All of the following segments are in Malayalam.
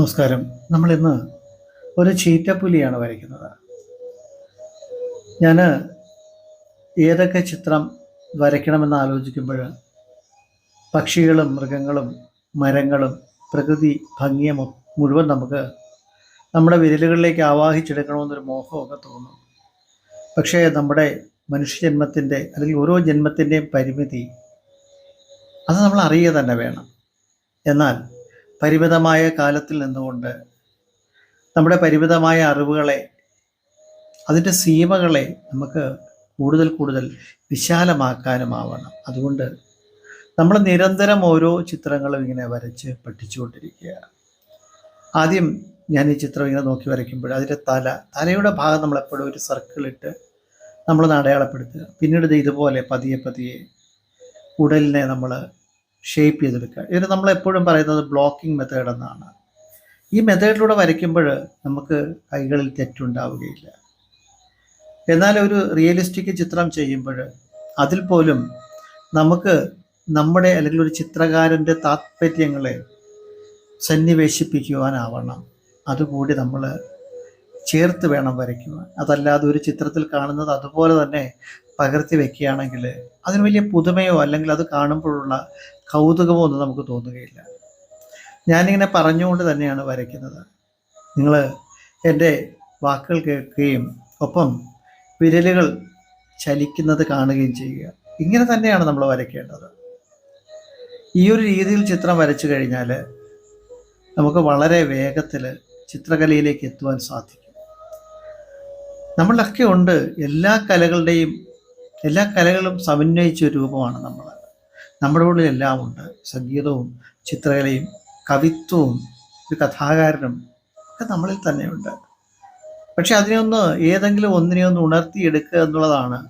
നമസ്കാരം. നമ്മൾ ഇന്ന് ഒരു ചീറ്റപ്പുലിയാണ് വരയ്ക്കുന്നത്. ഞാൻ ഏതൊക്കെ ചിത്രം വരയ്ക്കണമെന്ന് ആലോചിക്കുമ്പോൾ പക്ഷികളും മൃഗങ്ങളും മരങ്ങളും പ്രകൃതി ഭംഗിയും മുഴുവൻ നമുക്ക് നമ്മുടെ വിരലുകളിലേക്ക് ആവാഹിച്ചെടുക്കണമെന്നൊരു മോഹമൊക്കെ തോന്നും. പക്ഷേ നമ്മുടെ മനുഷ്യജന്മത്തിന്റെ അല്ലെങ്കിൽ ഓരോ ജന്മത്തിന്റെയും പരിമിതി അത് നമ്മൾ അറിയുക തന്നെ വേണം. എന്നാൽ പരിമിതമായ കാലത്തിൽ നിന്നുകൊണ്ട് നമ്മുടെ പരിമിതമായ അറിവുകളെ അതിന്റെ സീമകളെ നമുക്ക് കൂടുതൽ കൂടുതൽ വിശാലമാക്കാനുമാവണം. അതുകൊണ്ട് നമ്മൾ നിരന്തരം ഓരോ ചിത്രങ്ങളും ഇങ്ങനെ വരച്ച് പഠിച്ചുകൊണ്ടിരിക്കുക. ആദ്യം ഞാൻ ഈ ചിത്രം ഇങ്ങനെ നോക്കി വരയ്ക്കുമ്പോൾ അതിന്റെ തല തലയുടെ ഭാഗം നമ്മളെപ്പോഴും ഒരു സർക്കിളിട്ട് നമ്മൾ അടയാളപ്പെടുത്തുക. പിന്നീട് ഇത് ഇതുപോലെ പതിയെ പതിയെ ഉടലിനെ നമ്മൾ ഷേപ്പ് ചെയ്തെടുക്കുക. ഇതിന് നമ്മൾ എപ്പോഴും പറയുന്നത് ബ്ലോക്കിംഗ് മെത്തേഡ് എന്നാണ്. ഈ മെത്തേഡിലൂടെ വരയ്ക്കുമ്പോൾ നമുക്ക് കൈകളിൽ തെറ്റുണ്ടാവുകയില്ല. എന്നാൽ ഒരു റിയലിസ്റ്റിക് ചിത്രം ചെയ്യുമ്പോൾ അതിൽ പോലും നമുക്ക് നമ്മുടെ അല്ലെങ്കിൽ ഒരു ചിത്രകാരന്റെ താത്പര്യങ്ങളെ സന്നിവേശിപ്പിക്കുവാനാവണം. അതുകൂടി നമ്മൾ ചേർത്ത് വേണം വരയ്ക്കുവാൻ. അതല്ലാതെ ഒരു ചിത്രത്തിൽ കാണുന്നത് അതുപോലെ തന്നെ പകർത്തി വെക്കുകയാണെങ്കിൽ അതിന് വലിയ പുതുമയോ അല്ലെങ്കിൽ അത് കാണുമ്പോഴുള്ള കൗതുകമോ ഒന്നും നമുക്ക് തോന്നുകയില്ല. ഞാനിങ്ങനെ പറഞ്ഞുകൊണ്ട് തന്നെയാണ് വരയ്ക്കുന്നത്. നിങ്ങൾ എന്റെ വാക്കുകൾ കേൾക്കുകയും ഒപ്പം വിരലുകൾ ചലിക്കുന്നത് കാണുകയും ചെയ്യുക. ഇങ്ങനെ തന്നെയാണ് നമ്മൾ വരയ്ക്കേണ്ടത്. ഈ ഒരു രീതിയിൽ ചിത്രം വരച്ചു കഴിഞ്ഞാൽ നമുക്ക് വളരെ വേഗത്തിൽ ചിത്രകലയിലേക്ക് എത്തുവാൻ സാധിക്കും. നമ്മളിലൊക്കെ ഉണ്ട് എല്ലാ കലകളുടെയും എല്ലാ കലകളും സമന്വയിച്ച രൂപമാണ് നമ്മൾ. നമ്മുടെ ഉള്ളിൽ എല്ലാം ഉണ്ട്. സംഗീതവും ചിത്രകലയും കവിത്വവും ഒരു കഥാകാരനും ഒക്കെ നമ്മളിൽ തന്നെയുണ്ട്. പക്ഷെ അതിനെയൊന്ന് ഏതെങ്കിലും ഒന്നിനെ ഒന്ന് ഉണർത്തിയെടുക്കുക എന്നുള്ളതാണ്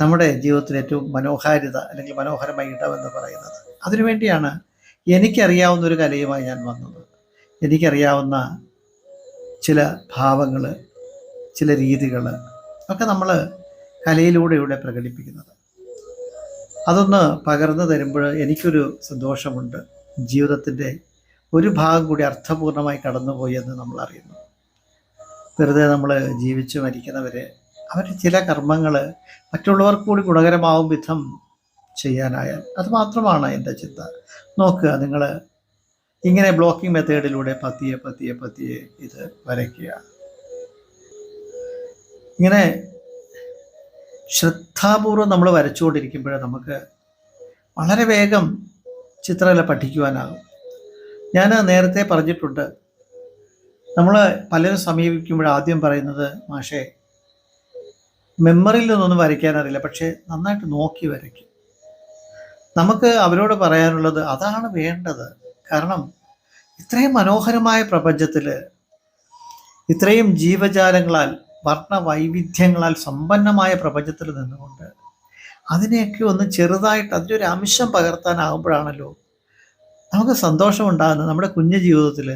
നമ്മുടെ ജീവിതത്തിൽ ഏറ്റവും മനോഹാരിത അല്ലെങ്കിൽ മനോഹരമായ ഇടമെന്ന് പറയുന്നത്. അതിനുവേണ്ടിയാണ് എനിക്കറിയാവുന്ന ഒരു കലയുമായി ഞാൻ വന്നത്. എനിക്കറിയാവുന്ന ചില ഭാവങ്ങൾ ചില രീതികൾ ഒക്കെ നമ്മൾ കലയിലൂടെ ഇവിടെ പ്രകടിപ്പിക്കുന്നത്. അതൊന്ന് പകർന്നു തരുമ്പോൾ എനിക്കൊരു സന്തോഷമുണ്ട്. ജീവിതത്തിന്റെ ഒരു ഭാഗം കൂടി അർത്ഥപൂർണമായി കടന്നുപോയി എന്ന് നമ്മൾ അറിയുന്നു. വെറുതെ നമ്മൾ ജീവിച്ച് മരിക്കുന്നവരെ അവരുടെ ചില കർമ്മങ്ങൾ മറ്റുള്ളവർക്ക് കൂടി ഗുണകരമാവും വിധം ചെയ്യാനായാൽ അത് മാത്രമാണ് എന്റെ ചിന്ത. നോക്കുക നിങ്ങൾ ഇങ്ങനെ ബ്ലോക്കിംഗ് മെത്തേഡിലൂടെ പതിയെ പതിയെ പതിയെ ഇത് വരയ്ക്കുക. ഇങ്ങനെ ശ്രദ്ധാപൂർവം നമ്മൾ വരച്ചുകൊണ്ടിരിക്കുമ്പോൾ നമുക്ക് വളരെ വേഗം ചിത്രകല പഠിക്കുവാനാകും. ഞാൻ നേരത്തെ പറഞ്ഞിട്ടുണ്ട് നമ്മൾ പലരും സമീപിക്കുമ്പോൾ ആദ്യം പറയുന്നത് മാഷേ മെമ്മറിയിൽ നിന്നൊന്നും വരയ്ക്കാനറിയില്ല പക്ഷേ നന്നായിട്ട് നോക്കി വരയ്ക്കും. നമുക്ക് അവരോട് പറയാനുള്ളത് അതാണ് വേണ്ടത്. കാരണം ഇത്രയും മനോഹരമായ പ്രപഞ്ചത്തിൽ ഇത്രയും ജീവജാലങ്ങളാൽ വർണ വൈവിധ്യങ്ങളാൽ സമ്പന്നമായ പ്രപഞ്ചത്തിൽ നിന്നുകൊണ്ട് അതിനെയൊക്കെ ഒന്ന് ചെറുതായിട്ട് അതിലൊരു അംശം പകർത്താനാകുമ്പോഴാണല്ലോ നമുക്ക് സന്തോഷമുണ്ടാകുന്നത് നമ്മുടെ കുഞ്ഞു ജീവിതത്തിൽ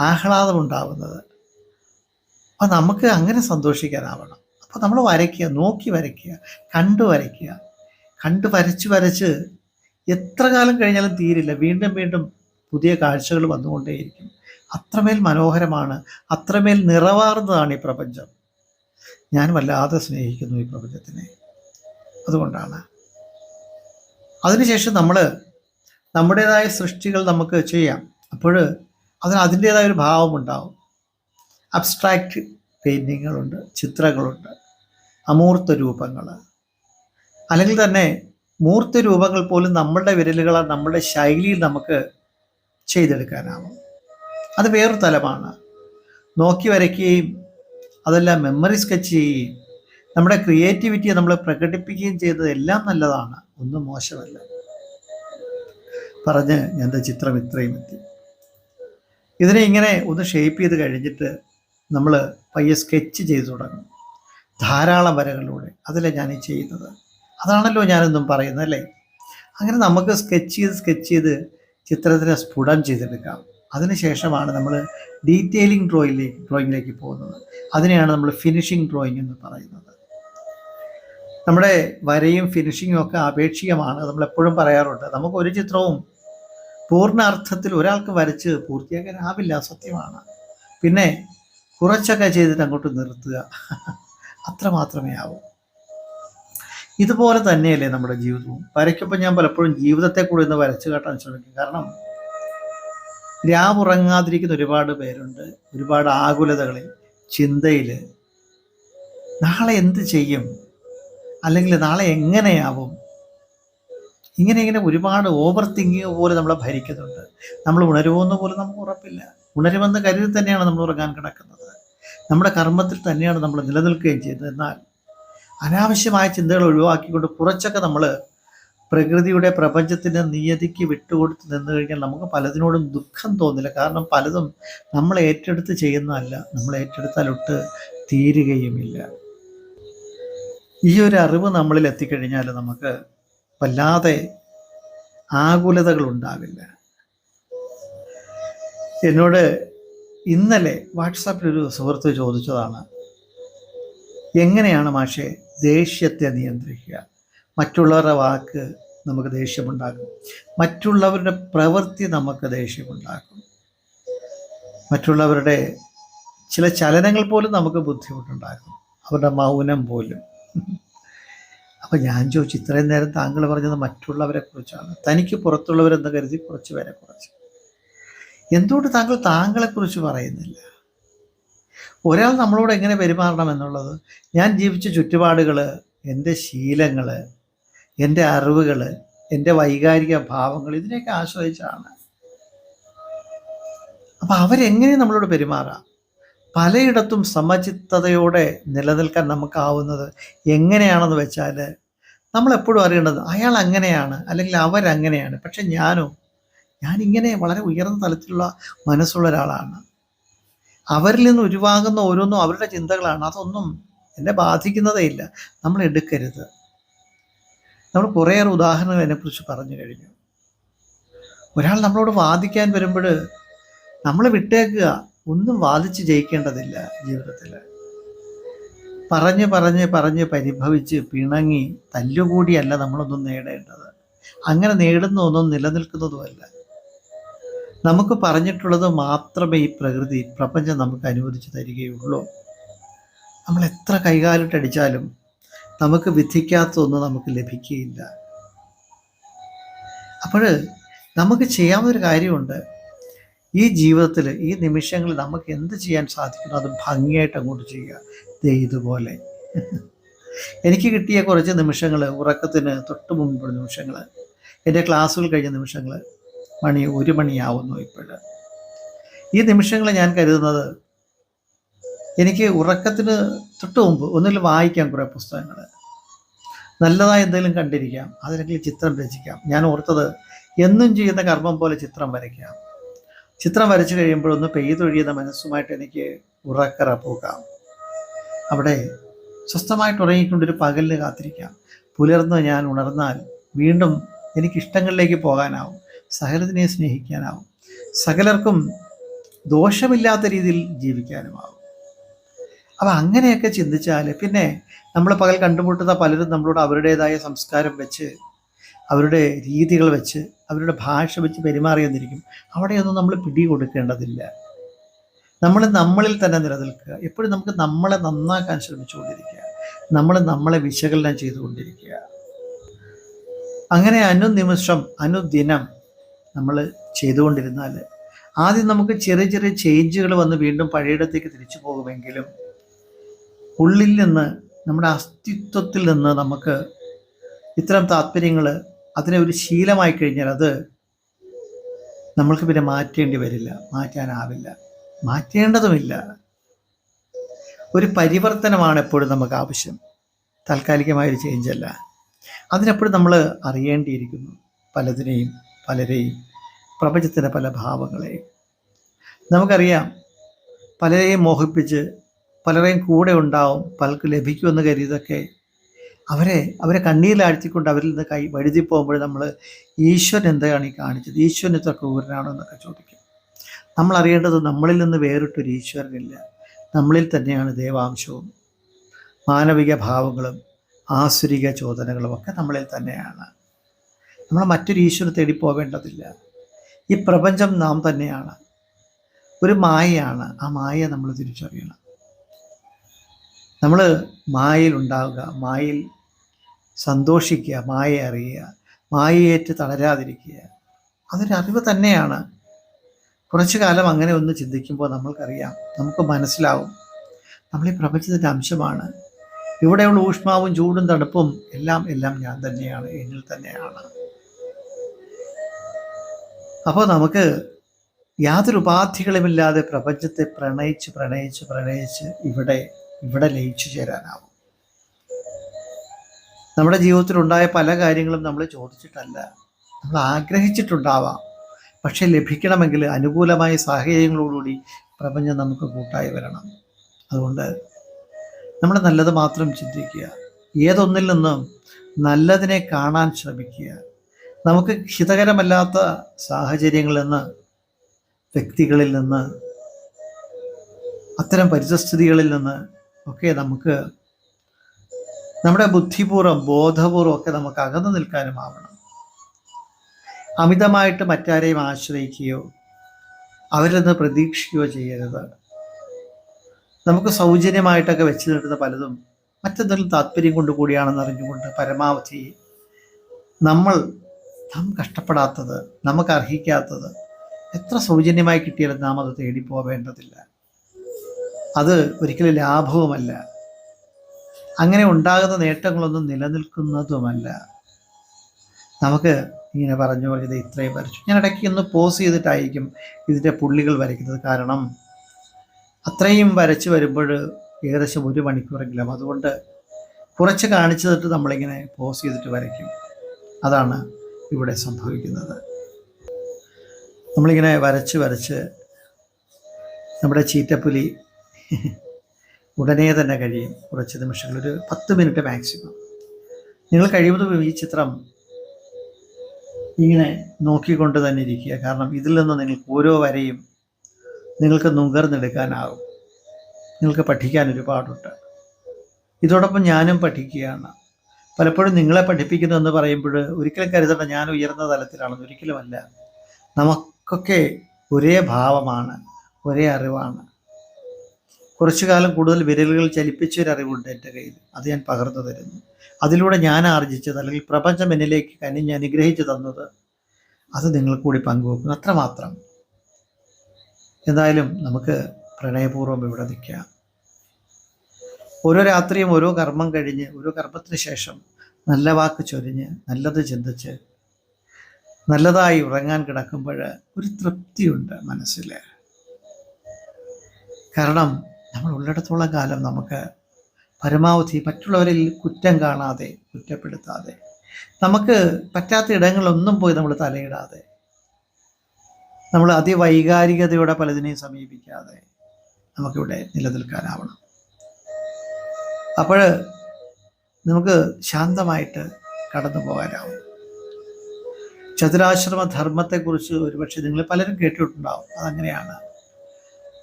ആഹ്ലാദമുണ്ടാകുന്നത്. അപ്പം നമുക്ക് അങ്ങനെ സന്തോഷിക്കാനാവണം. അപ്പോൾ നമ്മൾ വരയ്ക്കുക നോക്കി വരയ്ക്കുക കണ്ടു വരയ്ക്കുക. കണ്ട് വരച്ച് വരച്ച് എത്ര കാലം കഴിഞ്ഞാലും തീരില്ല. വീണ്ടും വീണ്ടും പുതിയ കാഴ്ചകൾ വന്നുകൊണ്ടേയിരിക്കും. അത്രമേൽ മനോഹരമാണ് അത്രമേൽ നിറവാർന്നതാണ് ഈ പ്രപഞ്ചം. ഞാൻ വല്ലാതെ സ്നേഹിക്കുന്നു ഈ പ്രപഞ്ചത്തിനെ. അതുകൊണ്ടാണ്. അതിനുശേഷം നമ്മൾ നമ്മുടേതായ സൃഷ്ടികൾ നമുക്ക് ചെയ്യാം. അപ്പോൾ അതിന് അതിന്റേതായ ഒരു ഭാവമുണ്ടാവും അബ്സ്ട്രാക്റ്റ് പെയിന്റിങ്ങുകളുണ്ട് ചിത്രങ്ങളുണ്ട് അമൂർത്ത രൂപങ്ങൾ. അല്ലെങ്കിൽ തന്നെ മൂർത്ത രൂപങ്ങൾ പോലും നമ്മളുടെ വിരലുകളാൽ നമ്മളുടെ ശൈലിയിൽ നമുക്ക് ചെയ്തെടുക്കാനാവും. അത് വേറൊരു തലമാണ്. നോക്കി വരയ്ക്കുകയും അതെല്ലാം മെമ്മറി സ്കെച്ച് ചെയ്യുകയും നമ്മുടെ ക്രിയേറ്റിവിറ്റിയെ നമ്മൾ പ്രകടിപ്പിക്കുകയും ചെയ്തത് എല്ലാം നല്ലതാണ്. ഒന്നും മോശമല്ല. പറഞ്ഞ് എന്റെ ചിത്രം ഇത്രയും എത്തി. ഇതിനെ ഇങ്ങനെ ഒന്ന് ഷേപ്പ് ചെയ്ത് കഴിഞ്ഞിട്ട് നമ്മൾ പയ്യെ സ്കെച്ച് ചെയ്തു തുടങ്ങും. ധാരാളം വരകളിലൂടെ അതല്ലേ ഞാൻ ചെയ്യുന്നത്. അതാണല്ലോ ഞാനെന്നും പറയുന്നത് അല്ലേ? അങ്ങനെ നമുക്ക് സ്കെച്ച് ചെയ്ത് സ്കെച്ച് ചെയ്ത് ചിത്രത്തിനെ സ്ഫുടം ചെയ്തെടുക്കാം. അതിനുശേഷമാണ് നമ്മൾ ഡീറ്റെയിലിംഗ് ഡ്രോയിലേക്ക് ഡ്രോയിങ്ങിലേക്ക് പോകുന്നത്. അതിനെയാണ് നമ്മൾ ഫിനിഷിംഗ് ഡ്രോയിങ് എന്ന് പറയുന്നത്. നമ്മുടെ വരയും ഫിനിഷിങ്ങും ഒക്കെ ആപേക്ഷികമാണ് നമ്മളെപ്പോഴും പറയാറുണ്ട് നമുക്ക് ഒരു ചിത്രവും പൂർണ അർത്ഥത്തിൽ ഒരാൾക്ക് വരച്ച് പൂർത്തിയാക്കാനാവില്ല സത്യമാണ്. പിന്നെ കുറച്ചൊക്കെ ചെയ്തിട്ട് അങ്ങോട്ട് നിർത്തുക. അത്ര മാത്രമേ ആവൂ. ഇതുപോലെ തന്നെയല്ലേ നമ്മുടെ ജീവിതവും? വരയ്ക്കുമ്പോൾ ഞാൻ പലപ്പോഴും ജീവിതത്തെ കൂടെ ഒന്ന് വരച്ച് കാട്ടാൻ ശ്രമിക്കും. കാരണം രാവുറങ്ങാതിരിക്കുന്ന ഒരുപാട് പേരുണ്ട്. ഒരുപാട് ആകുലതകളിൽ ചിന്തയിൽ നാളെ എന്ത് ചെയ്യും? അല്ലെങ്കിൽ നാളെ എങ്ങനെയാവും? ഇങ്ങനെ ഇങ്ങനെ ഒരുപാട് ഓവർ തിങ്കിങ് പോലെ നമ്മളെ ഭരിക്കുന്നുണ്ട്. നമ്മൾ ഉണരുമോന്ന് പോലും നമുക്ക് ഉറപ്പില്ല. ഉണരുമെന്ന് കരുതി തന്നെയാണ് നമ്മൾ ഉറങ്ങാൻ കിടക്കുന്നത്. നമ്മുടെ കർമ്മത്തിൽ തന്നെയാണ് നമ്മൾ നിലനിൽക്കുകയും ചെയ്യുന്നത്. എന്നാൽ അനാവശ്യമായ ചിന്തകൾ ഒഴിവാക്കിക്കൊണ്ട് കുറച്ചൊക്കെ നമ്മൾ പ്രകൃതിയുടെ പ്രപഞ്ചത്തിന്റെ നിയതിക്ക് വിട്ടുകൊടുത്ത് നിന്ന് കഴിഞ്ഞാൽ നമുക്ക് പലതിനോടും ദുഃഖം തോന്നില്ല. കാരണം പലതും നമ്മൾ ഏറ്റെടുത്ത് ചെയ്യുന്നതല്ല. നമ്മൾ ഏറ്റെടുത്താൽ ഒട്ട് തീരുകയുമില്ല. ഈ ഒരു അറിവ് നമ്മളിൽ എത്തിക്കഴിഞ്ഞാൽ നമുക്ക് വല്ലാതെ ആകുലതകൾ ഉണ്ടാവില്ല. എന്നോട് ഇന്നലെ വാട്സാപ്പിൽ ഒരു സുഹൃത്ത് ചോദിച്ചതാണ് എങ്ങനെയാണ് മാഷെ ദേഷ്യത്തെ നിയന്ത്രിക്കുക? മറ്റുള്ളവരുടെ വാക്ക് നമുക്ക് ദേഷ്യമുണ്ടാക്കും. മറ്റുള്ളവരുടെ പ്രവൃത്തി നമുക്ക് ദേഷ്യമുണ്ടാക്കും. മറ്റുള്ളവരുടെ ചില ചലനങ്ങൾ പോലും നമുക്ക് ബുദ്ധിമുട്ടുണ്ടാക്കും. അവരുടെ മൗനം പോലും. അപ്പം ഞാൻ ചോദിച്ചു ഇത്രയും നേരം താങ്കൾ പറഞ്ഞത് മറ്റുള്ളവരെ കുറിച്ചാണ്. തനിക്ക് പുറത്തുള്ളവരെന്ന് കരുതി കുറച്ച് പേരെ കുറച്ച്. എന്തുകൊണ്ട് താങ്കൾ താങ്കളെക്കുറിച്ച് പറയുന്നില്ല? ഒരാൾ നമ്മളോട് എങ്ങനെ പെരുമാറണം എന്നുള്ളത്? ഞാൻ ജീവിച്ച ചുറ്റുപാടുകൾ എന്റെ ശീലങ്ങൾ എന്റെ അറിവുകൾ എന്റെ വൈകാരിക ഭാവങ്ങൾ ഇതിനെയൊക്കെ ആശ്രയിച്ചാണ്. അപ്പം അവരെങ്ങനെ നമ്മളോട് പെരുമാറാം? പലയിടത്തും സമചിത്തതയോടെ നിലനിൽക്കാൻ നമുക്കാവുന്നത് എങ്ങനെയാണെന്ന് വെച്ചാൽ നമ്മളെപ്പോഴും അറിയേണ്ടത് അയാൾ അങ്ങനെയാണ് അല്ലെങ്കിൽ അവരങ്ങനെയാണ് പക്ഷെ ഞാനോ ഞാനിങ്ങനെ വളരെ ഉയർന്ന തലത്തിലുള്ള മനസ്സുള്ള ഒരാളാണ്. അവരിൽ നിന്ന് ഉരുവാകുന്ന ഓരോന്നും അവരുടെ ചിന്തകളാണ്. അതൊന്നും എന്നെ ബാധിക്കുന്നതേ ഇല്ല. നമ്മൾ എടുക്കരുത്. നമ്മൾ കുറേയേറെ ഉദാഹരണങ്ങൾ അതിനെക്കുറിച്ച് പറഞ്ഞു കഴിഞ്ഞു. ഒരാൾ നമ്മളോട് വാദിക്കാൻ വരുമ്പോൾ നമ്മൾ വിട്ടേക്കുക. ഒന്നും വാദിച്ച് ജയിക്കേണ്ടതില്ല ജീവിതത്തിൽ. പറഞ്ഞ് പറഞ്ഞ് പറഞ്ഞ് പരിഭവിച്ച് പിണങ്ങി തല്ലുകൂടിയല്ല നമ്മളൊന്നും നേടേണ്ടത്. അങ്ങനെ നേടുന്ന ഒന്നും നിലനിൽക്കുന്നതുമല്ല. നമുക്ക് പറഞ്ഞിട്ടുള്ളത് മാത്രമേ ഈ പ്രകൃതി പ്രപഞ്ചം നമുക്ക് അനുവദിച്ചു തരികയുള്ളൂ. നമ്മൾ എത്ര കൈകാലിട്ടടിച്ചാലും നമുക്ക് വിധിക്കാത്തൊന്നും നമുക്ക് ലഭിക്കുകയില്ല. അപ്പോൾ നമുക്ക് ചെയ്യാവുന്നൊരു കാര്യമുണ്ട്. ഈ ജീവിതത്തിൽ ഈ നിമിഷങ്ങളിൽ നമുക്ക് എന്ത് ചെയ്യാൻ സാധിക്കുന്നു? അത് ഭംഗിയായിട്ട് അങ്ങോട്ട് ചെയ്യുക. ഇതുപോലെ. എനിക്ക് കിട്ടിയ കുറച്ച് നിമിഷങ്ങൾ ഉറക്കത്തിന് തൊട്ട് മുമ്പുള്ള നിമിഷങ്ങൾ എന്റെ ക്ലാസ്സുകൾ കഴിഞ്ഞ നിമിഷങ്ങൾ മണി ഒരു മണിയാവുന്നു ഇപ്പോഴ്. ഈ നിമിഷങ്ങൾ ഞാൻ കരുതുന്നത് എനിക്ക് ഉറക്കത്തിന് തൊട്ട് മുമ്പ് ഒന്നിൽ വായിക്കാം കുറേ പുസ്തകങ്ങൾ. നല്ലതായി എന്തെങ്കിലും കണ്ടിരിക്കാം. അതിലെങ്കിൽ ചിത്രം രചിക്കാം. ഞാൻ ഓർത്തത് എന്നും ചെയ്യുന്ന കർമ്മം പോലെ ചിത്രം വരയ്ക്കാം. ചിത്രം വരച്ചു കഴിയുമ്പോഴൊന്ന് പെയ്തൊഴിയുന്ന മനസ്സുമായിട്ട് എനിക്ക് ഉറക്കറ പോകാം അവിടെ സ്വസ്ഥമായിട്ട് ഉറങ്ങിക്കൊണ്ടൊരു പകലിന് കാത്തിരിക്കാം. പുലർന്ന് ഞാൻ ഉണർന്നാൽ വീണ്ടും എനിക്ക് ഇഷ്ടങ്ങളിലേക്ക് പോകാനാവും. സകലത്തിനെ സ്നേഹിക്കാനാവും. സകലർക്കും ദോഷമില്ലാത്ത രീതിയിൽ ജീവിക്കാനുമാവും. അപ്പം അങ്ങനെയൊക്കെ ചിന്തിച്ചാൽ പിന്നെ നമ്മൾ പകൽ കണ്ടുമുട്ടുന്ന പലരും നമ്മളോട് അവരുടേതായ സംസ്കാരം വെച്ച് അവരുടെ രീതികൾ വെച്ച് അവരുടെ ഭാഷ വെച്ച് പെരുമാറി എന്നിരിക്കും അവിടെയൊന്നും നമ്മൾ പിടികൊടുക്കേണ്ടതില്ല. നമ്മൾ നമ്മളിൽ തന്നെ നിലനിൽക്കുക. എപ്പോഴും നമുക്ക് നമ്മളെ നന്നാക്കാൻ ശ്രമിച്ചുകൊണ്ടിരിക്കുക. നമ്മൾ നമ്മളെ വിശകലനം ചെയ്തുകൊണ്ടിരിക്കുക. അങ്ങനെ അനുനിമിഷം അനുദിനം നമ്മൾ ചെയ്തുകൊണ്ടിരുന്നാൽ ആദ്യം നമുക്ക് ചെറിയ ചെറിയ ചേഞ്ചുകൾ വന്ന് വീണ്ടും പഴയയിടത്തേക്ക് തിരിച്ചു പോകുമെങ്കിലും ഉള്ളിൽ നിന്ന് നമ്മുടെ അസ്തിത്വത്തിൽ നിന്ന് നമുക്ക് ഇത്തരം താല്പര്യങ്ങൾ അതിനെ ഒരു ശീലമായി കഴിഞ്ഞാൽ അത് നമ്മൾക്ക് പിന്നെ മാറ്റേണ്ടി വരില്ല മാറ്റാനാവില്ല. മാറ്റേണ്ടതുമില്ല. ഒരു പരിവർത്തനമാണ് എപ്പോഴും നമുക്ക് ആവശ്യം. താൽക്കാലികമായൊരു ചേഞ്ചല്ല അതിനെപ്പോഴും നമ്മൾ അറിയേണ്ടിയിരിക്കുന്നു. പലതിനെയും പലരെയും പ്രപഞ്ചത്തിന്റെ പല ഭാവങ്ങളെയും. നമുക്കറിയാം പലരെയും മോഹിപ്പിച്ച് പലരെയും കൂടെ ഉണ്ടാവും പലർക്ക് ലഭിക്കുമെന്ന് കരുതൊക്കെ അവരെ അവരെ കണ്ണീരിലാഴ്ത്തിക്കൊണ്ട് അവരിൽ നിന്ന് കൈ വഴുതി പോകുമ്പോൾ നമ്മൾ ഈശ്വരൻ എന്താണ് ഈ കാണിച്ചത്? ഈശ്വരൻ ഇത്ര ക്രൂരനാണോ എന്നൊക്കെ ചോദിക്കും. നമ്മൾ അറിയേണ്ടത് നമ്മളിൽ നിന്ന് വേറിട്ടൊരു ഈശ്വരനില്ല. നമ്മളിൽ തന്നെയാണ് ദേവാംശവും മാനവിക ഭാവങ്ങളും ആസുരിക ചോദനകളും ഒക്കെ നമ്മളിൽ തന്നെയാണ്. നമ്മൾ മറ്റൊരു ഈശ്വരനെ തേടി പോവേണ്ടതില്ല ഈ പ്രപഞ്ചം നാം തന്നെയാണ്. ഒരു മായയാണ്. ആ മായയെ നമ്മൾ തിരിച്ചറിയണം. നമ്മൾ മായയിൽ ഉണ്ടാവുക മായയിൽ സന്തോഷിക്കുക മായ അറിയുക മായയേറ്റ് തളരാതിരിക്കുക. അതൊരു അറിവ് തന്നെയാണ്. കുറച്ചു കാലം അങ്ങനെ ഒന്ന് ചിന്തിക്കുമ്പോൾ നമ്മൾക്കറിയാം നമുക്ക് മനസ്സിലാവും. നമ്മൾ ഈ പ്രപഞ്ചത്തിന്റെ അംശമാണ്. ഇവിടെയുള്ള ഊഷ്മാവും ചൂടും തണുപ്പും എല്ലാം എല്ലാം ഞാൻ തന്നെയാണ് എന്നിൽ തന്നെയാണ്. അപ്പോൾ നമുക്ക് യാതൊരു ഉപാധികളുമില്ലാതെ പ്രപഞ്ചത്തെ പ്രണയിച്ച് പ്രണയിച്ച് പ്രണയിച്ച് ഇവിടെ ഇവിടെ ലയിച്ചു ചേരാനാവും. നമ്മുടെ ജീവിതത്തിൽ ഉണ്ടായ പല കാര്യങ്ങളും നമ്മൾ ചോദിച്ചിട്ടല്ല. നമ്മൾ ആഗ്രഹിച്ചിട്ടുണ്ടാവാം. പക്ഷെ ലഭിക്കണമെങ്കിൽ അനുകൂലമായ സാഹചര്യങ്ങളോടുകൂടി പ്രപഞ്ചം നമുക്ക് കൂട്ടായി വരണം. അതുകൊണ്ട് നമ്മൾ നല്ലത് മാത്രം ചിന്തിക്കുക. ഏതൊന്നിൽ നിന്നും നല്ലതിനെ കാണാൻ ശ്രമിക്കുക. നമുക്ക് ഹിതകരമല്ലാത്ത സാഹചര്യങ്ങളിൽ നിന്ന് വ്യക്തികളിൽ നിന്ന് അത്തരം പരിസ്ഥിതികളിൽ നിന്ന് ഒക്കെ നമുക്ക് നമ്മുടെ ബുദ്ധിപൂർവം ബോധപൂർവം ഒക്കെ നമുക്ക് അകന്നു നിൽക്കാനും ആവണം. അമിതമായിട്ട് മറ്റാരെയും ആശ്രയിക്കുകയോ അവരിൽ നിന്ന് പ്രതീക്ഷിക്കുകയോ ചെയ്യരുത്. നമുക്ക് സൗജന്യമായിട്ടൊക്കെ വെച്ച് നീട്ടുന്ന പലതും മറ്റെന്തെങ്കിലും താല്പര്യം കൊണ്ട് കൂടിയാണെന്ന് അറിഞ്ഞുകൊണ്ട് പരമാവധി നമ്മൾ നാം കഷ്ടപ്പെടാത്തത് നമുക്ക് അർഹിക്കാത്തത് എത്ര സൗജന്യമായി കിട്ടിയാലും നാം അത് തേടി പോവേണ്ടതില്ല. അത് ഒരിക്കലും ലാഭവുമല്ല. അങ്ങനെ ഉണ്ടാകുന്ന നേട്ടങ്ങളൊന്നും നിലനിൽക്കുന്നതുമല്ല. നമുക്ക് ഇങ്ങനെ പറഞ്ഞു ഇത് ഇത്രയും വരച്ചു. ഞാൻ ഇടയ്ക്ക് ഒന്ന് പോസ് ചെയ്തിട്ടായിരിക്കും ഇതിന്റെ പുള്ളികൾ വരയ്ക്കുന്നത്. കാരണം അത്രയും വരച്ച് വരുമ്പോൾ ഏകദേശം ഒരു മണിക്കൂറെങ്കിലും. അതുകൊണ്ട് കുറച്ച് കാണിച്ചു തന്നിട്ട് നമ്മളിങ്ങനെ പോസ് ചെയ്തിട്ട് വരയ്ക്കും. അതാണ് ഇവിടെ സംഭവിക്കുന്നത്. നമ്മളിങ്ങനെ വരച്ച് വരച്ച് നമ്മുടെ ചീറ്റപ്പുലി ഉടനെ തന്നെ കഴിയും. കുറച്ച് നിമിഷങ്ങൾ ഒരു പത്ത് മിനിറ്റ് മാക്സിമം നിങ്ങൾ കഴിയുമ്പോൾ ഈ ചിത്രം ഇങ്ങനെ നോക്കിക്കൊണ്ട് തന്നെ ഇരിക്കുക. കാരണം ഇതിൽ നിന്ന് നിങ്ങൾക്ക് ഓരോ വരെയും നിങ്ങൾക്ക് നുകർന്നെടുക്കാനാവും നിങ്ങൾക്ക് പഠിക്കാൻ ഒരുപാടുണ്ട്. ഇതോടൊപ്പം ഞാനും പഠിക്കുകയാണ്. പലപ്പോഴും നിങ്ങളെ പഠിപ്പിക്കുന്നു എന്ന് പറയുമ്പോൾ ഒരിക്കലും കരുതേണ്ട ഞാൻ ഉയർന്ന തലത്തിലാണെന്ന് ഒരിക്കലുമല്ല. നമുക്കൊക്കെ ഒരേ ഭാവമാണ് ഒരേ അറിവാണ്. കുറച്ചു കാലം കൂടുതൽ വിരലുകൾ ചലിപ്പിച്ച ഒരു അറിവുണ്ട് എന്റെ കയ്യിൽ. അത് ഞാൻ പകർന്നു തരുന്നു. അതിലൂടെ ഞാൻ ആർജിച്ചത് അല്ലെങ്കിൽ പ്രപഞ്ചം എന്നിലേക്ക് കനിഞ്ഞ് അനുഗ്രഹിച്ചു തന്നത് അത് നിങ്ങൾ കൂടി പങ്കുവെക്കുന്നു. അത്രമാത്രം. എന്തായാലും നമുക്ക് പ്രണയപൂർവം ഇവിടെ നിൽക്കാം. ഓരോ രാത്രിയും ഓരോ കർമ്മം കഴിഞ്ഞ് ഓരോ കർമ്മത്തിന് ശേഷം നല്ല വാക്ക് ചൊരിഞ്ഞ് നല്ലത് ചിന്തിച്ച് നല്ലതായി ഉറങ്ങാൻ കിടക്കുമ്പോൾ ഒരു തൃപ്തിയുണ്ട് മനസ്സിൽ. കാരണം നമ്മൾ ഉള്ളിടത്തോളം കാലം നമുക്ക് പരമാവധി മറ്റുള്ളവരിൽ കുറ്റം കാണാതെ കുറ്റപ്പെടുത്താതെ നമുക്ക് പറ്റാത്ത ഇടങ്ങളിലൊന്നും പോയി നമ്മൾ തലയിടാതെ നമ്മൾ അതിവൈകാരികതയോടെ പലതിനെയും സമീപിക്കാതെ നമുക്കിവിടെ നിലനിൽക്കാനാവണം. അപ്പോൾ നമുക്ക് ശാന്തമായിട്ട് കടന്നു പോകാനാവും. ചതുരാശ്രമ ധർമ്മത്തെക്കുറിച്ച് ഒരുപക്ഷെ നിങ്ങൾ പലരും കേട്ടിട്ടുണ്ടാവും. അതങ്ങനെയാണ്.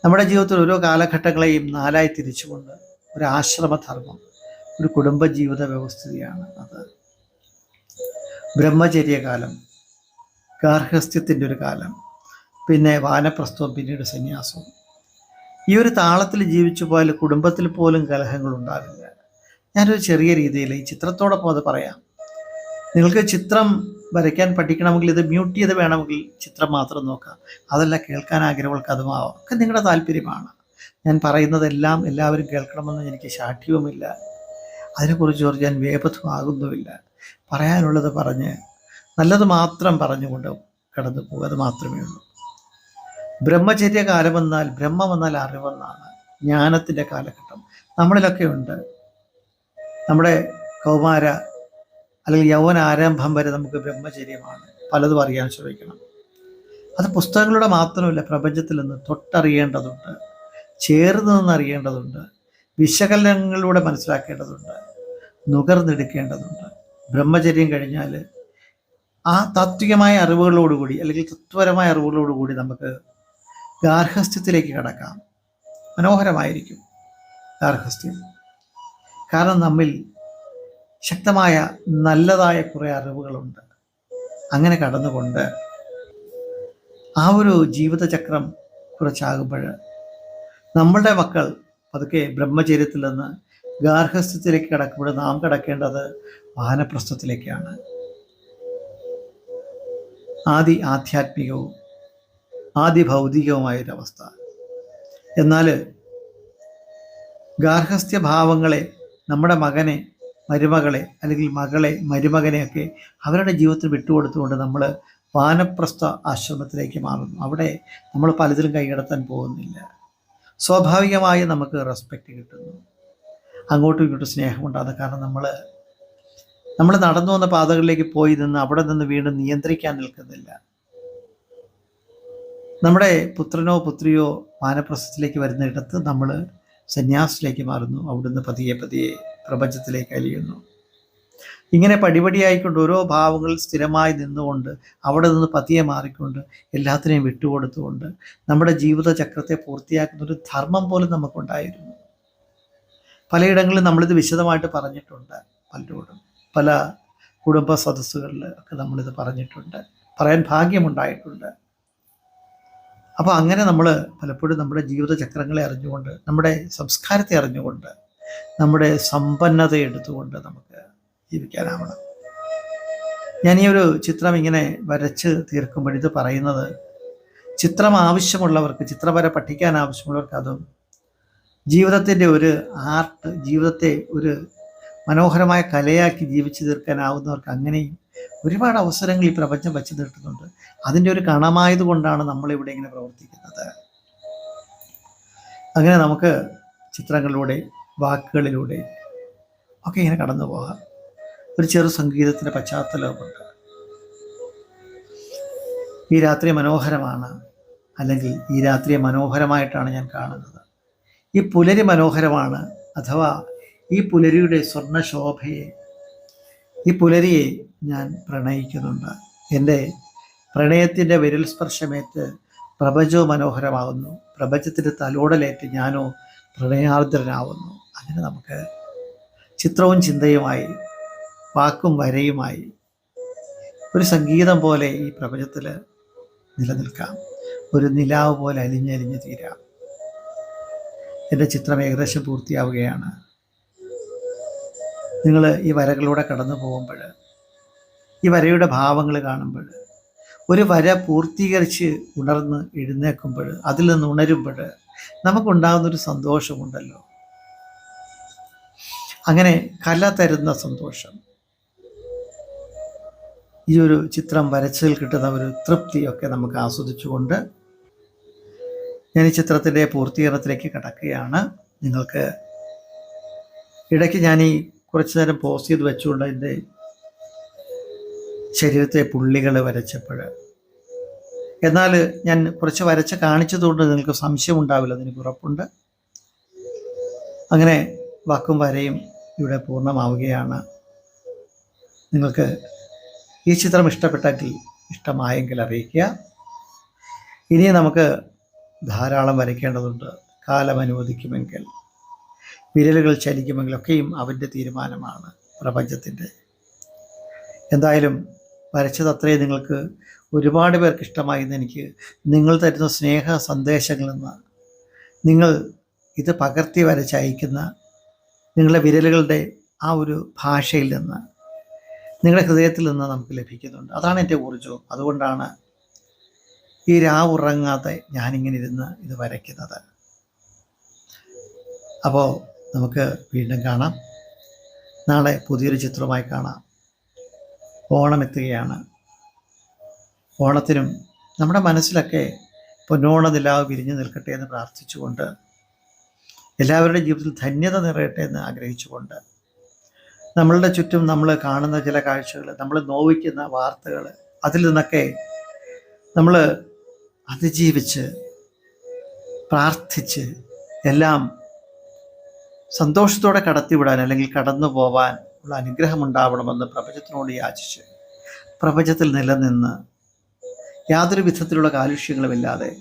നമ്മുടെ ജീവിതത്തിൽ ഓരോ കാലഘട്ടങ്ങളെയും നാലായി തിരിച്ചുകൊണ്ട് ഒരു ആശ്രമധർമ്മം ഒരു കുടുംബജീവിത വ്യവസ്ഥിതിയാണ് അത്. ബ്രഹ്മചര്യകാലം ഗാർഹസ്ഥ്യത്തിന്റെ ഒരു കാലം പിന്നെ വാനപ്രസ്ഥവും പിന്നീട് സന്യാസവും. ഈ ഒരു താളത്തിൽ ജീവിച്ചു പോയാൽ കുടുംബത്തിൽ പോലും കലഹങ്ങൾ ഉണ്ടാവില്ല. ഞാനൊരു ചെറിയ രീതിയിൽ ഈ ചിത്രത്തോടൊപ്പം അത് പറയാം. നിങ്ങൾക്ക് ചിത്രം വരയ്ക്കാൻ പഠിക്കണമെങ്കിൽ ഇത് മ്യൂട്ട് ചെയ്ത് വേണമെങ്കിൽ ചിത്രം മാത്രം നോക്കാം. അതല്ല കേൾക്കാൻ ആഗ്രഹമുള്ള അതുമാവാം ഒക്കെ നിങ്ങളുടെ താല്പര്യമാണ്. ഞാൻ പറയുന്നതെല്ലാം എല്ലാവരും കേൾക്കണമെന്ന് എനിക്ക് ശാഠ്യവുമില്ല. അതിനെക്കുറിച്ച് ഓർ ഞാൻ വേപഥമാകുന്നുമില്ല പറയാനുള്ളത് പറഞ്ഞ് നല്ലത് മാത്രം പറഞ്ഞുകൊണ്ട് കടന്നു പോകുക മാത്രമേ ഉള്ളൂ. ബ്രഹ്മചര്യ ബ്രഹ്മം ബ്രഹ്മമെന്നാൽ അറിവെന്നാണ് ജ്ഞാനത്തിന്റെ കാലഘട്ടം. നമ്മളിലൊക്കെ ഉണ്ട്. നമ്മുടെ കൗമാര അല്ലെങ്കിൽ യൗവന ആരംഭം വരെ നമുക്ക് ബ്രഹ്മചര്യമാണ്. പലതും അറിയാൻ ശ്രമിക്കണം. അത് പുസ്തകങ്ങളുടെ മാത്രമല്ല പ്രപഞ്ചത്തിൽ നിന്ന് തൊട്ടറിയേണ്ടതുണ്ട്. ചേർന്ന് നിന്ന് അറിയേണ്ടതുണ്ട് വിശകലനങ്ങളിലൂടെ മനസ്സിലാക്കേണ്ടതുണ്ട്. നുകർന്നെടുക്കേണ്ടതുണ്ട്. ബ്രഹ്മചര്യം കഴിഞ്ഞാൽ ആ താത്വികമായ അറിവുകളോടുകൂടി അല്ലെങ്കിൽ തത്വപരമായ അറിവുകളോടുകൂടി നമുക്ക് ഗാർഹസ്ഥ്യത്തിലേക്ക് കടക്കാം. മനോഹരമായിരിക്കും ഗാർഹസ്ഥ്യം. കാരണം നമ്മിൽ ശക്തമായ നല്ലതായ കുറേ അറിവുകളുണ്ട്. അങ്ങനെ കടന്നുകൊണ്ട് ആ ഒരു ജീവിതചക്രം കുറച്ചാകുമ്പോൾ നമ്മളുടെ മക്കൾ പതുക്കെ ബ്രഹ്മചര്യത്തിൽ നിന്ന് ഗാർഹസ്ഥ്യത്തിലേക്ക് കടക്കുമ്പോൾ നാം കടക്കേണ്ടത് വാനപ്രസ്ഥത്തിലേക്കാണ് ആദി ആധ്യാത്മികവും ആദി ഭൗതികവുമായൊരവസ്ഥ എന്നാൽ ഗാർഹസ്ഥ്യ ഭാവങ്ങളെ നമ്മുടെ മകനെ മരുമകളെ അല്ലെങ്കിൽ മകളെ മരുമകനെയൊക്കെ അവരുടെ ജീവിതത്തിൽ വിട്ടുകൊടുത്തുകൊണ്ട് നമ്മൾ വാനപ്രസ്ഥ ആശ്രമത്തിലേക്ക് മാറുന്നു. അവിടെ നമ്മൾ പലതിലും കൈകടത്താൻ പോകുന്നില്ല. സ്വാഭാവികമായി നമുക്ക് റെസ്പെക്റ്റ് കിട്ടുന്നു. അങ്ങോട്ടും ഇങ്ങോട്ടും സ്നേഹമുണ്ടാകുന്നു. കാരണം നമ്മൾ നമ്മൾ നടന്നു വന്ന പാതകളിലേക്ക് പോയി നിന്ന് അവിടെ നിന്ന് വീണ്ടും നിയന്ത്രിക്കാൻ നിൽക്കുന്നില്ല. നമ്മുടെ പുത്രനോ പുത്രിയോ വാനപ്രസ്ഥത്തിലേക്ക് വരുന്നിടത്ത് നമ്മൾ സന്യാസത്തിലേക്ക് മാറുന്നു. അവിടുന്ന് പതിയെ പതിയെ പ്രപഞ്ചത്തിലേക്ക് അലിയുന്നു. ഇങ്ങനെ പടിപടിയായിക്കൊണ്ട് ഓരോ ഭാവങ്ങളിൽ സ്ഥിരമായി നിന്നുകൊണ്ട് അവിടെ നിന്ന് പതിയെ മാറിക്കൊണ്ട് എല്ലാത്തിനെയും വിട്ടുകൊടുത്തുകൊണ്ട് നമ്മുടെ ജീവിത ചക്രത്തെ പൂർത്തിയാക്കുന്ന ഒരു ധർമ്മം പോലും നമുക്കുണ്ടായിരുന്നു. പലയിടങ്ങളിലും നമ്മളിത് വിശദമായിട്ട് പറഞ്ഞിട്ടുണ്ട് പലരോടും. പല കുടുംബ സദസ്സുകളിൽ ഒക്കെ നമ്മളിത് പറഞ്ഞിട്ടുണ്ട്. പറയാൻ ഭാഗ്യമുണ്ടായിട്ടുണ്ട്. അപ്പോൾ അങ്ങനെ നമ്മൾ പലപ്പോഴും നമ്മുടെ ജീവിത ചക്രങ്ങളെ അറിഞ്ഞുകൊണ്ട് നമ്മുടെ സംസ്കാരത്തെ അറിഞ്ഞുകൊണ്ട് നമ്മുടെ സമ്പന്നത എടുത്തുകൊണ്ട് നമുക്ക് ജീവിക്കാനാവണം. ഞാൻ ഈ ഒരു ചിത്രം ഇങ്ങനെ വരച്ച് തീർക്കുമ്പോൾ ഇത് പറയുന്നത് ചിത്രം ആവശ്യമുള്ളവർക്ക് ചിത്രവര പഠിക്കാൻ ആവശ്യമുള്ളവർക്ക് അതും ജീവിതത്തിന്റെ ഒരു ആർട്ട് ജീവിതത്തെ ഒരു മനോഹരമായ കലയാക്കി ജീവിച്ചു തീർക്കാനാവുന്നവർക്ക് അങ്ങനെയും ഒരുപാട് അവസരങ്ങൾ ഈ പ്രപഞ്ചം വച്ചു തീർക്കുന്നുണ്ട്. അതിന്റെ ഒരു കണമായത് കൊണ്ടാണ് നമ്മളിവിടെ ഇങ്ങനെ പ്രവർത്തിക്കുന്നത്. അങ്ങനെ നമുക്ക് ചിത്രങ്ങളിലൂടെ വാക്കുകളിലൂടെ ഒക്കെ ഇങ്ങനെ കടന്നു പോകാം. ഒരു ചെറു സംഗീതത്തിന്റെ പശ്ചാത്തലവുമുണ്ട്. ഈ രാത്രി മനോഹരമാണ് അല്ലെങ്കിൽ ഈ രാത്രി മനോഹരമായിട്ടാണ് ഞാൻ കാണുന്നത്. ഈ പുലരി മനോഹരമാണ് അഥവാ ഈ പുലരിയുടെ സ്വർണശോഭയെ ഈ പുലരിയെ ഞാൻ പ്രണയിക്കുന്നുണ്ട്. എന്റെ പ്രണയത്തിന്റെ വിരൽ സ്പർശമേറ്റ് പ്രപഞ്ചവും മനോഹരമാകുന്നു. പ്രപഞ്ചത്തിന്റെ തലോടലേറ്റ് ഞാനോ പ്രണയാർദ്രനാവുന്നു. അങ്ങനെ നമുക്ക് ചിത്രവും ചിന്തയുമായി വാക്കും വരയുമായി ഒരു സംഗീതം പോലെ ഈ പ്രപഞ്ചത്തിൽ നിലനിൽക്കാം. ഒരു നിലാവ് പോലെ അലിഞ്ഞലിഞ്ഞ് തീരാം. എന്റെ ചിത്രം ഏകദേശം പൂർത്തിയാവുകയാണ്. നിങ്ങൾ ഈ വരകളിലൂടെ കടന്നു പോകുമ്പോൾ ഈ വരയുടെ ഭാവങ്ങൾ കാണുമ്പോൾ ഒരു വര പൂർത്തീകരിച്ച് ഉണർന്ന് എഴുന്നേൽക്കുമ്പോൾ അതിൽ നിന്ന് ഉണരുമ്പോൾ നമുക്കുണ്ടാകുന്നൊരു സന്തോഷമുണ്ടല്ലോ. അങ്ങനെ കല തരുന്ന സന്തോഷം. ഈ ഒരു ചിത്രം വരച്ചതിൽ കിട്ടുന്ന ഒരു തൃപ്തിയൊക്കെ നമുക്ക് ആസ്വദിച്ചുകൊണ്ട് ഞാൻ ഈ ചിത്രത്തിന്റെ പൂർത്തീകരണത്തിലേക്ക് കടക്കുകയാണ്. നിങ്ങൾക്ക് ഇടയ്ക്ക് ഞാൻ ഈ കുറച്ച് നേരം പോസ് ചെയ്ത് വെച്ചുകൊണ്ട് അതിന്റെ ശരീരത്തെ പുള്ളികൾ വരച്ചപ്പോൾ. എന്നാൽ ഞാൻ കുറച്ച് വരച്ച് കാണിച്ചതുകൊണ്ട് നിങ്ങൾക്ക് സംശയം ഉണ്ടാവില്ല അതെനിക്ക് ഉറപ്പുണ്ട്. അങ്ങനെ വാക്കും വരയും ഇവിടെ പൂർണമാവുകയാണ്. നിങ്ങൾക്ക് ഈ ചിത്രം ഇഷ്ടപ്പെട്ടെങ്കിൽ ഇഷ്ടമായെങ്കിൽ അറിയിക്കുക. ഇനി നമുക്ക് ധാരാളം വരയ്ക്കേണ്ടതുണ്ട്. കാലം അനുവദിക്കുമെങ്കിൽ വിരലുകൾ ചലിക്കുമെങ്കിൽ ഒക്കെയും അവന്റെ തീരുമാനമാണ് പ്രപഞ്ചത്തിന്റെ. എന്തായാലും വരച്ചത് അത്രയും നിങ്ങൾക്ക് ഒരുപാട് പേർക്ക് ഇഷ്ടമായി എനിക്ക് നിങ്ങൾ തരുന്ന സ്നേഹ സന്ദേശങ്ങളിൽ നിന്ന് നിങ്ങൾ ഇത് പകർത്തി വരച്ച് അയക്കുന്ന നിങ്ങളുടെ വിരലുകളുടെ ആ ഒരു ഭാഷയിൽ നിന്ന് നിങ്ങളുടെ ഹൃദയത്തിൽ നിന്ന് നമുക്ക് ലഭിക്കുന്നുണ്ട്. അതാണ് എന്റെ ഊർജവും. അതുകൊണ്ടാണ് ഈ രാവുറങ്ങാതെ ഞാനിങ്ങനെ ഇരുന്ന് ഇത് വരയ്ക്കുന്നത്. അപ്പോൾ നമുക്ക് വീണ്ടും കാണാം. നാളെ പുതിയൊരു ചിത്രമായി കാണാം. ഓണം എത്തുകയാണ് ഓണത്തിനും നമ്മുടെ മനസ്സിലൊക്കെ പൊന്നോണ നിലാവ് വിരിഞ്ഞു നിൽക്കട്ടെ എന്ന് പ്രാർത്ഥിച്ചുകൊണ്ട് എല്ലാവരുടെയും ജീവിതത്തിൽ ധന്യത നിറയട്ടെ എന്ന് ആഗ്രഹിച്ചുകൊണ്ട് നമ്മളുടെ ചുറ്റും നമ്മൾ കാണുന്ന ചില കാഴ്ചകൾ നമ്മൾ നോവിക്കുന്ന വാർത്തകൾ അതിൽ നിന്നൊക്കെ നമ്മൾ അതിജീവിച്ച് പ്രാർത്ഥിച്ച് എല്ലാം സന്തോഷത്തോടെ കടത്തിവിടാൻ അല്ലെങ്കിൽ കടന്നു പോവാൻ ഉള്ള അനുഗ്രഹം ഉണ്ടാവണമെന്ന് പ്രപഞ്ചത്തിനോട് യാചിച്ച് പ്രപഞ്ചത്തിൽ നിലനിന്ന് യാതൊരു വിധത്തിലുള്ള കാലുഷ്യങ്ങളുമില്ലാതെ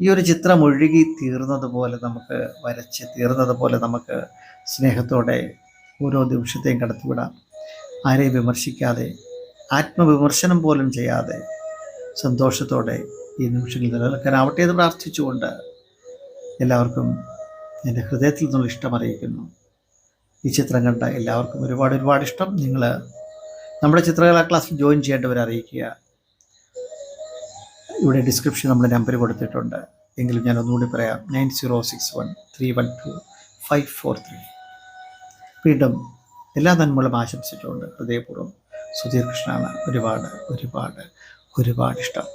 ഈ ഒരു ചിത്രം ഒഴുകി തീർന്നതുപോലെ നമുക്ക് വരച്ച് തീർന്നതുപോലെ നമുക്ക് സ്നേഹത്തോടെ ഓരോ നിമിഷത്തെയും കടത്തിവിടാം. ആരെയും വിമർശിക്കാതെ ആത്മവിമർശനം പോലും ചെയ്യാതെ സന്തോഷത്തോടെ ഈ നിമിഷങ്ങളിൽ നിലനിൽക്കാനാവട്ടെ എന്ന് പ്രാർത്ഥിച്ചുകൊണ്ട് എല്ലാവർക്കും എന്റെ ഹൃദയത്തിൽ നിന്നുള്ള ഇഷ്ടം അറിയിക്കുന്നു. ഈ ചിത്രം കണ്ട എല്ലാവർക്കും ഒരുപാട് ഒരുപാട് ഇഷ്ടം. നിങ്ങൾ നമ്മുടെ ചിത്രകലാ ക്ലാസ്സിൽ ജോയിൻ ചെയ്യേണ്ടവരെ അറിയിക്കുക. ഇവിടെ ഡിസ്ക്രിപ്ഷൻ നമ്മൾ നമ്പർ കൊടുത്തിട്ടുണ്ട്. എങ്കിലും ഞാൻ ഒന്നുകൂടി പറയാം. Nine zero six one three one two five four three. വീണ്ടും എല്ലാ നന്മകളും ആശംസിച്ചിട്ടുണ്ട് ഹൃദയപൂർവം സുധീർ കൃഷ്ണാണ് ഒരുപാട് ഒരുപാട് ഒരുപാട് ഇഷ്ടം.